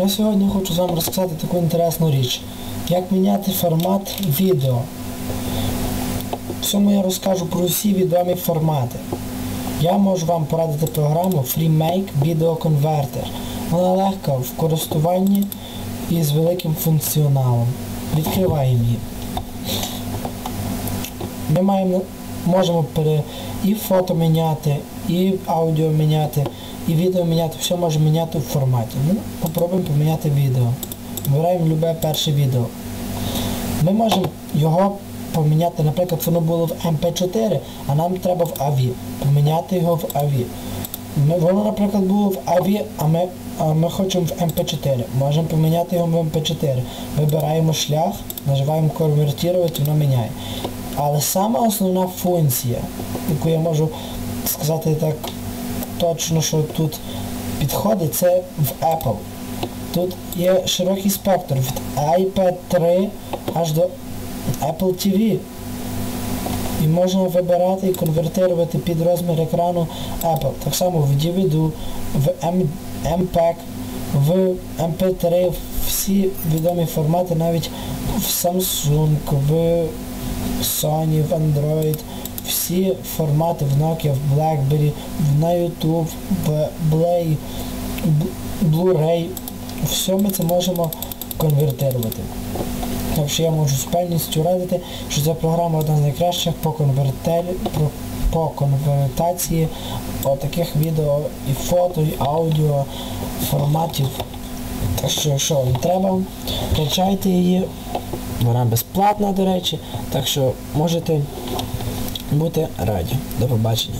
Я сьогодні хочу з вами розказати таку інтересну річ. Як міняти формат відео. В цьому я розкажу про всі відомі формати. Я можу вам порадити програму FreeMake Video Converter. Вона легка в користуванні і з великим функціоналом. Відкриваємо її. Ми маємо, можемо пере, і фото міняти, і аудіо міняти, і відео міняти, все можемо міняти в форматі. Ну, попробуємо поміняти відео. Вибираємо любе перше відео. Ми можемо його поміняти, наприклад, воно було в MP4, а нам треба в AVI. Поміняти його в AVI. Ми, воно, наприклад, було в AVI, а ми, а ми хочемо в MP4. Можемо поміняти його в MP4. Вибираємо шлях, нажимаємо конвертувати, воно міняє. Але сама основна функція, яку я можу сказати так точно, що тут підходить, це в Apple. Тут є широкий спектр від iPad 3 аж до Apple TV. І можна вибирати і конвертувати під розмір екрану Apple. Так само в DVD, в MPEG, в MP3, всі відомі формати, навіть в Samsung, в Sony, в Android, всі формати в Nokia, в BlackBerry, на YouTube, в Play, Blu-ray. Все ми це можемо конвертувати. Так що я можу з певністю радити, що ця програма одна з найкращих по конвертері, по конвертації таких відео і фото, і аудіо форматів. Так що, що вам треба, качайте її, вона безплатна, до речі, так що можете бути раді. До побачення.